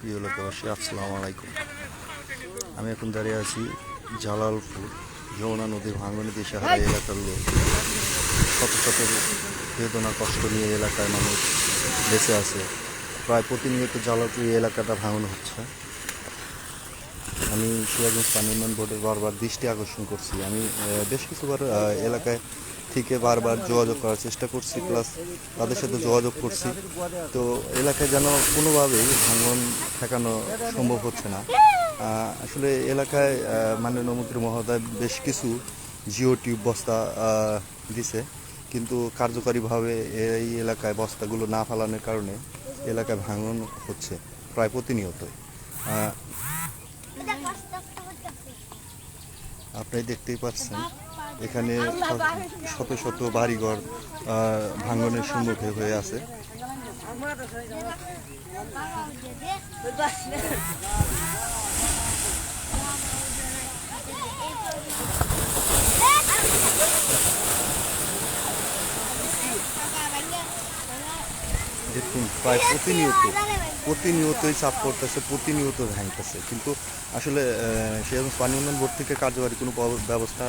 প্রিয় লোকবাসী আসসালামু আলাইকুম। আমি এখন দাঁড়িয়ে আছি জালালপুর, যমুনা নদীর ভাঙনে দিশাহারা এলাকার লোক। শত শত বেদনা, কষ্ট নিয়ে এলাকায় মানুষ বেঁচে আছে। প্রায় প্রতিনিয়ত জালালপুর এলাকাটা ভাঙন হচ্ছে। আমি সিরাজগঞ্জ পানি উন্নয়ন বোর্ডের বারবার দৃষ্টি আকর্ষণ করছি। আমি বেশ কিছুবার এলাকায় থেকে বারবার যোগাযোগ করার চেষ্টা করছি প্লাস তাদের সাথে যোগাযোগ করছি। তো এলাকায় যেন কোনোভাবেই ভাঙন ঠেকানো সম্ভব হচ্ছে না। আসলে এলাকায় মাননীয় মন্ত্রী মহোদয় বেশ কিছু জিও টিউব বস্তা দিছে। কিন্তু কার্যকরীভাবে এই এলাকায় বস্তাগুলো না ফালানোর কারণে এলাকায় ভাঙন হচ্ছে প্রায় প্রতিনিয়তই আপনি দেখতেই পাচ্ছেন। এখানে শত- শত বাড়িঘর ভাঙনের সম্মুখে হয়ে আছে। দেখুন, প্রায় প্রতিনিয়ত, প্রতিনিয়তই চাপ করতেছে প্রতিনিয়ত ভাঙতেছে। কিন্তু আসলে সেরকম পানি উন্নয়ন বোর্ড থেকে কার্যকরী কোনো ব্যবস্থা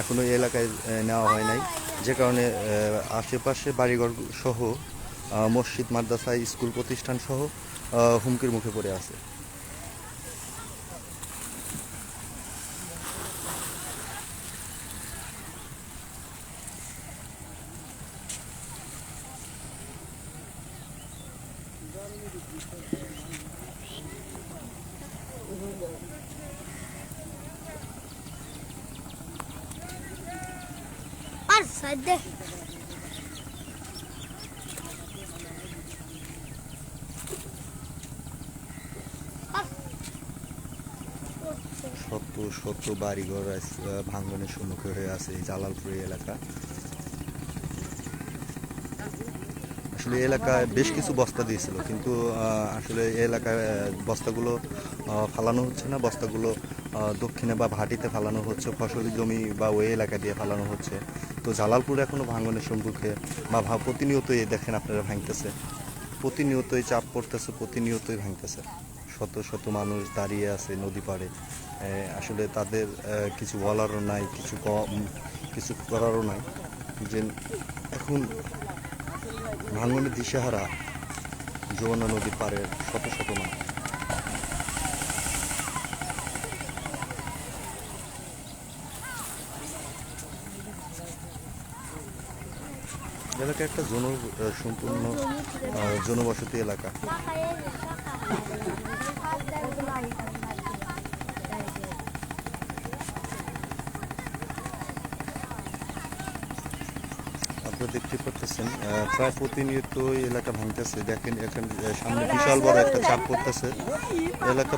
এখনও এই এলাকায় নেওয়া হয় নাই। যে কারণে আশেপাশে বাড়িঘর সহ মসজিদ, মাদ্রাসা, স্কুল প্রতিষ্ঠান সহ হুমকির মুখে পড়ে আছে। আর সাইডে শত শত বাড়িঘর ভাঙ্গনের আহ, ভাঙনের সম্মুখে হয়ে আছে এই জালালপুর এলাকা। আসলে এলাকায় বেশ কিছু বস্তা দিয়েছিল। কিন্তু আসলে এলাকায় বস্তাগুলো ফালানো হচ্ছে না। বস্তাগুলো দক্ষিণে বা ভাটিতে ফালানো হচ্ছে, ফসলি জমি বা ওই এলাকা দিয়ে ফালানো হচ্ছে। তো জালালপুর এখনও ভাঙনের সম্মুখে বা প্রতিনিয়তই দেখেন আপনারা ভাঙতেছে। প্রতিনিয়তই চাপ পড়তেছে, প্রতিনিয়তই ভাঙতেছে। শত শত মানুষ দাঁড়িয়ে আছে নদী পাড়ে। আসলে তাদের কিছু বলারও নাই, কিছু কম, কিছু করারও নাই। যে, এখন ভাঙনের দিশেহারা যমুনা নদীর পাড়ে শত শত মানুষ। এলাকা একটা জন সম্পূর্ণ জনবসতি এলাকা। আপনারা দেখতে পাচ্ছেন প্রায় প্রতিনিয়ত এলাকা ভাঙতেছে। দেখেন এখানে সামনে বিশাল বড় একটা চাপ পড়তেছে। এলাকা